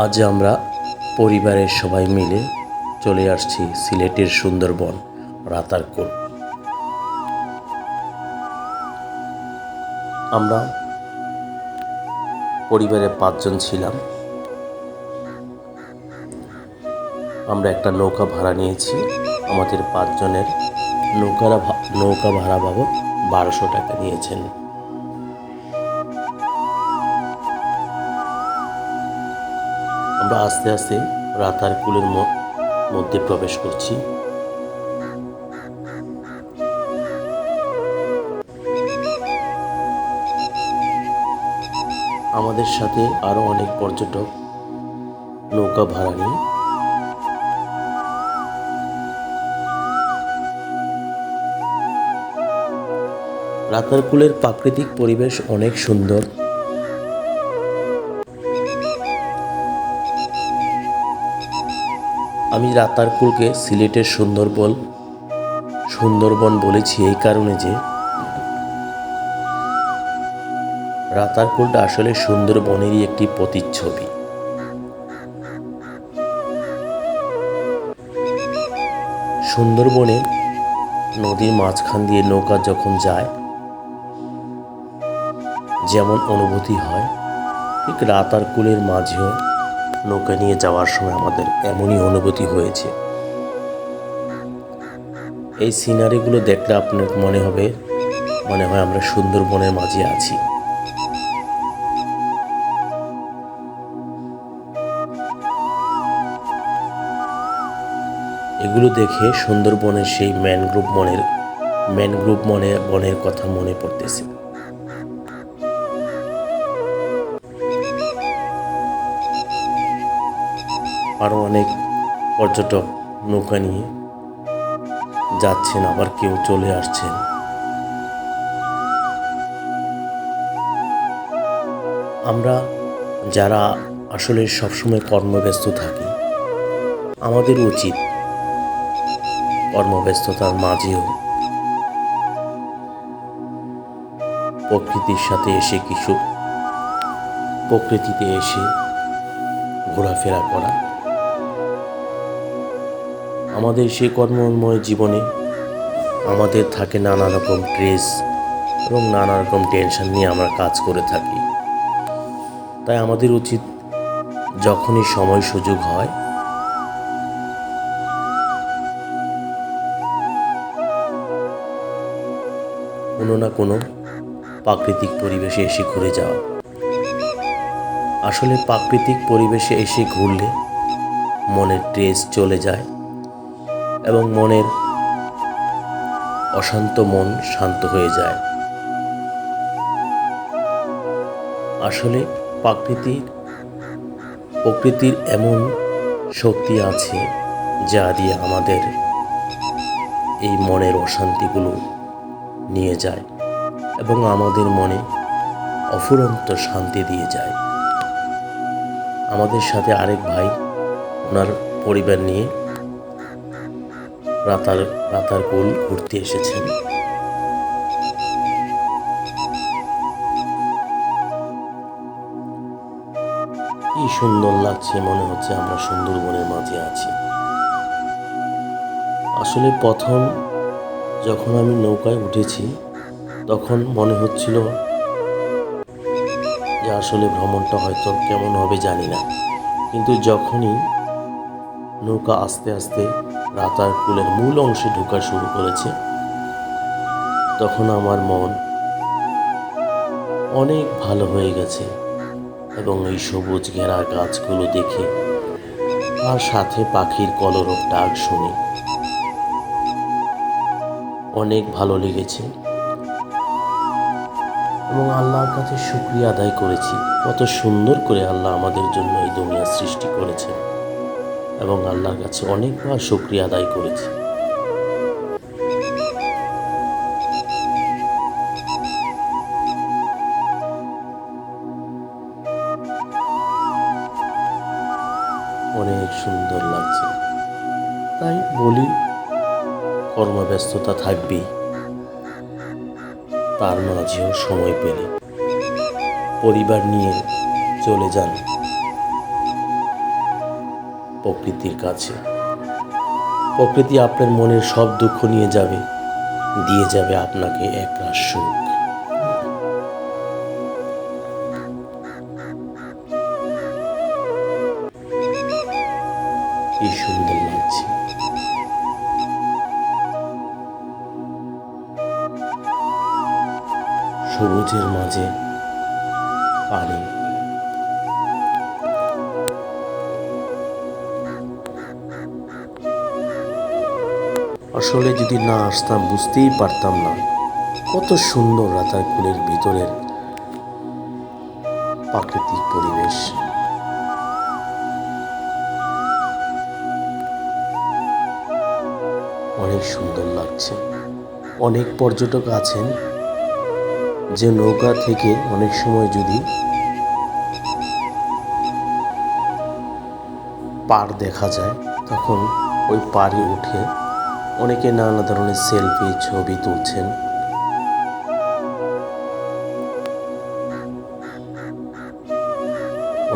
আজ আমরা পরিবারের সবাই মিলে চলে আসছি সিলেটের সুন্দরবন রাতারকোল আমরা পরিবারে পাঁচজন ছিলাম। আমরা একটা নৌকা ভাড়া নিয়েছি। আমাদের পাঁচজনের নৌকারা নৌকা ভাড়া বাবদ বারোশো টাকা নিয়েছেন। আমরা আস্তে আস্তে রাতার কুলের মধ্যে প্রবেশ করছি। আমাদের সাথে আরও অনেক পর্যটক নৌকা ভাড়া নিয়ে। রাতারকুলের প্রাকৃতিক পরিবেশ অনেক সুন্দর। আমি রাতারকুলকে সিলেটের সুন্দরবন সুন্দরবন বলেছি এই কারণে যে রাতারকুলটা আসলে সুন্দরবনেরই একটি প্রতিচ্ছবি। সুন্দরবনে নদীর মাঝখান দিয়ে নৌকা যখন যায়, যেমন অনুভূতি হয়, ঠিক রাতারকুলের মাঝেও নৌকা নিয়ে যাওয়ার সময় আমাদের এমনই অনুভূতি হয়েছে। এই সিনারিগুলো দেখলে আপনার মনে হবে, মনে হয় আমরা সুন্দরবনের মাঝে আছি। এগুলো দেখে সুন্দরবনের সেই ম্যানগ্রোভ বনের ম্যানগ্রোভ মনে বনের কথা মনে পড়তেছে। আরও অনেক পর্যটক নৌকা নিয়ে যাচ্ছেন, আবার কেউ চলে আসছেন। আমরা যারা আসলে সবসময় কর্মব্যস্ত থাকি, আমাদের উচিত কর্মব্যস্ততার মাঝেও প্রকৃতির সাথে এসে কিছু প্রকৃতিতে এসে ঘোরাফেরা করা। আমাদের সেই কর্মময় জীবনে আমাদের থাকে নানা রকম স্ট্রেস এবং নানা রকম টেনশন নিয়ে আমরা কাজ করে থাকি। তাই আমাদের উচিত যখনই সময় সুযোগ হয়, কোনো না কোনো প্রাকৃতিক পরিবেশে এসে ঘুরে যাওয়া। আসলে প্রাকৃতিক পরিবেশে এসে ঘুরলে মনের ট্রেস চলে যায়। এবং মনের অশান্ত মন শান্ত হয়ে যায়। আসলে প্রাকৃতির প্রকৃতির এমন শক্তি আছে যা দিয়ে আমাদের এই মনের অশান্তিগুলো নিয়ে যায় এবং আমাদের মনে অফুরন্ত শান্তি দিয়ে যায়। আমাদের সাথে আরেক ভাই, ওনার পরিবার নিয়ে রাতার কুল ঘুরতে এসেছেন কি সুন্দর লাগছে মনে হচ্ছে আমরা সুন্দরবনের মাঝে আছি। আসলে প্রথম যখন আমি নৌকায় উঠেছি, তখন মনে হচ্ছিল যে আসলে ভ্রমণটা হয়তো কেমন হবে জানি না। কিন্তু যখনই নৌকা আস্তে আস্তে রাতার কুলের মূল অংশে ঢোকা শুরু করেছে। তখন আমার মন অনেক ভালো হয়ে গেছে এবং এই সবুজ ঘেরা গাছগুলো দেখে আর সাথে পাখির কলরব ডাক শুনে অনেক ভালো লেগেছে এবং আল্লাহর কাছে শুক্রিয়া আদায় করেছি। কত সুন্দর করে আল্লাহ আমাদের জন্য এই দুনিয়া সৃষ্টি করেছেন। এবং আল্লাহর কাছে অনেকবার শুক্রিয়া আদায় করেছি। অনেক সুন্দর লাগছে। তাই বলি, কর্মব্যস্ততা থাকবেই। তার মাঝেও সময় পেলে। পরিবার নিয়ে চলে যান। প্রকৃতির কাছে। প্রকৃতি আপনার মনের সব দুঃখ নিয়ে যাবে, দিয়ে যাবে আপনাকে এক সুখ কি সুন্দর লাগছে। সবুজের মাঝে পানি। আসলে যদি না আসতাম বুঝতেই পারতাম না কত সুন্দর রাতারকুলের ভিতরের প্রাকৃতিক পরিবেশ। অনেক সুন্দর লাগছে। অনেক পর্যটক আছেন। যে নৌকা থেকে অনেক সময় যদি পার দেখা যায়, তখন ওই পাড়ে উঠে অনেকে নানা ধরনের সেলফি ছবি তুলছেন।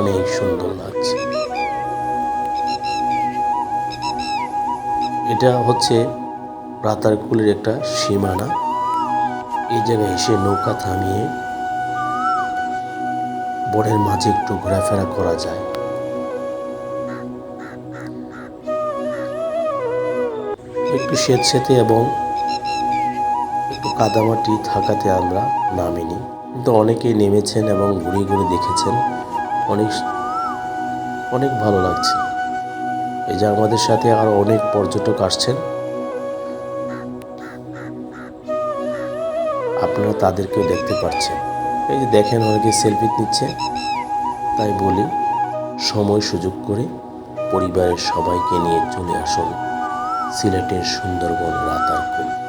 অনেক সুন্দর লাগছে। এটা হচ্ছে রাতারকুলের একটা সীমানা। এই জায়গায় এসে নৌকা থামিয়ে বনের মাঝে একটু ঘোরাফেরা করা যায়। একটু স্বেচ্ছেতে এবং একটু কাদামাটি থাকাতে আমরা নামিনি। কিন্তু অনেকেই নেমেছেন এবং ঘুরে ঘুরে দেখেছেন। অনেক অনেক ভালো লাগছে। এই যে আমাদের সাথে আরও অনেক পর্যটক আসছেন। আপনারা তাদেরকেও দেখতে পাচ্ছেন। এই যে দেখেন অনেকে সেলফি নিচ্ছে। তাই বলি, সময় সুযোগ করে পরিবারের সবাইকে নিয়ে চলে আসুন। সিলেটের সুন্দরবন রাতারকুল।